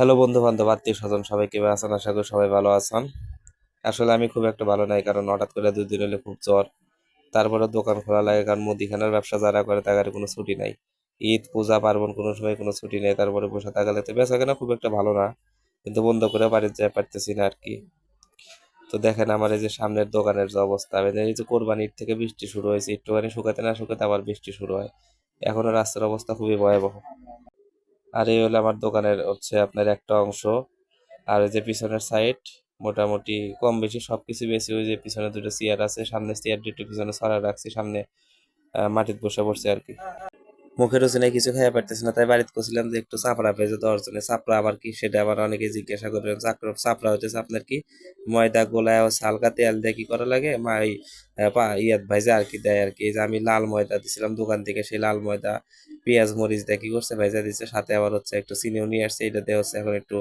Hello বন্ধু বান্ধব আত্মীয় স্বজন, সবাই কেমন আছেন? আশা করি সবাই ভালো আছেন। আসলে আমি খুব একটা ভালো নাই, কারণ হঠাৎ করে দুই দিন হলে খুব জ্বর। তারপরে দোকান খোলা লাগে, কারণ মুদিখানার ব্যবসা যারা করে তাদের কোনো ছুটি নাই। ঈদ, পূজা, পার্বণ কোনো সময় কোনো ছুটি নেই, তারপরে বসে থাকালে তো বেচা কেনা খুব একটা ভালো না। কিন্তু বন্ধ করে বাড়িতে যেতে পারতেছি না আর কি তো দেখেন আমার এই যে সামনের দোকানের যে অবস্থা আমি এই যে কোরবানি ঈদ থেকে বৃষ্টি শুরু হয়েছে, একটুখানি শুকাতে না শুকাতে আবার বৃষ্টি শুরু হয়। এখনও রাস্তার অবস্থা খুবই ভয়াবহ। আর এই হলো আমার দোকানের হচ্ছে আপনার একটা অংশ। আর ওই যে পিছনের সাইড মোটামুটি কম বেশি সব কিছু বেশি, ওই যে পিছনে দুটো চেয়ার আছে, সামনে চেয়ার দুটো পিছনে ছড়া রাখছি, সামনে মাটিতে বসে পড়ছে আর কি। মুখের রুচি কিছু খাইয়া পারতেছে না। তাই বাড়িতে করছিলাম যে একটু চাপড়া দশ জনে চাপড়া আবার কি সেটা আবার অনেকে জিজ্ঞাসা করবেন চাপড়া চাপড়া হচ্ছে আপনার কি? ময়দা গোলায় হালকা তেল দিয়ে কি করা লাগে? মা পা- ইয়াত ভাইজা আর কি দেয় আর কি। যে আমি লাল ময়দা দিছিলাম দোকান থেকে, সেই লাল ময়দা, পেঁয়াজ, মরিচ দিয়ে কি করছে? ভাইজা দিচ্ছে সাথে আবার হচ্ছে একটু চিনিও নিয়ে আসছে এটা দিয়ে হচ্ছে এখন একটু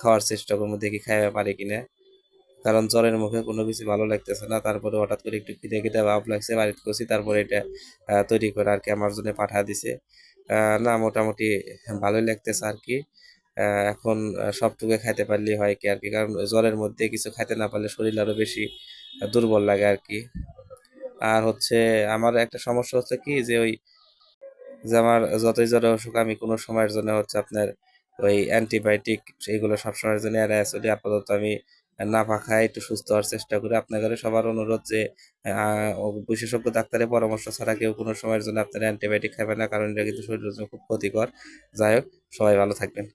খাওয়ার চেষ্টা করব, দেখি খাইয়া পারে কিনা। কারণ জ্বরের মুখে কোনো কিছু ভালো লাগতেছে না। তারপরে হঠাৎ করে একটু খিদে খিদে ভাব লাগছে, বাড়িতে করছি তারপরে এটা তৈরি করে আর কি আমার জন্য পাঠা দিছে। না, মোটামুটি ভালোই লাগতেছে আর কি এখন সবটুকু খাইতে পারলেই হয় কি আর কি কারণ জ্বরের মধ্যে কিছু খাইতে না পারলে শরীর আরও বেশি দুর্বল লাগে আর কি আর হচ্ছে, আমার একটা সমস্যা হচ্ছে কি যে ওই, যে আমার যতই জ্বরে অসুখ আমি কোনো সময়ের জন্য হচ্ছে আপনার ওই অ্যান্টিবায়োটিক সেইগুলো সবসময়ের জন্য এড়ায় চলি। আপাতত আমি না খায় একটু সুস্থ হওয়ার চেষ্টা করি। আপনাদের সবার অনুরোধ যে বিশেষজ্ঞ ডাক্তারের পরামর্শ ছাড়া কেউ কোনো সময়ের জন্য আপনারা অ্যান্টিবায়োটিক খাবেন না, কারণ এটা কিন্তু শরীরের জন্য খুব ক্ষতিকর। যাই হোক, সবাই ভালো থাকবেন।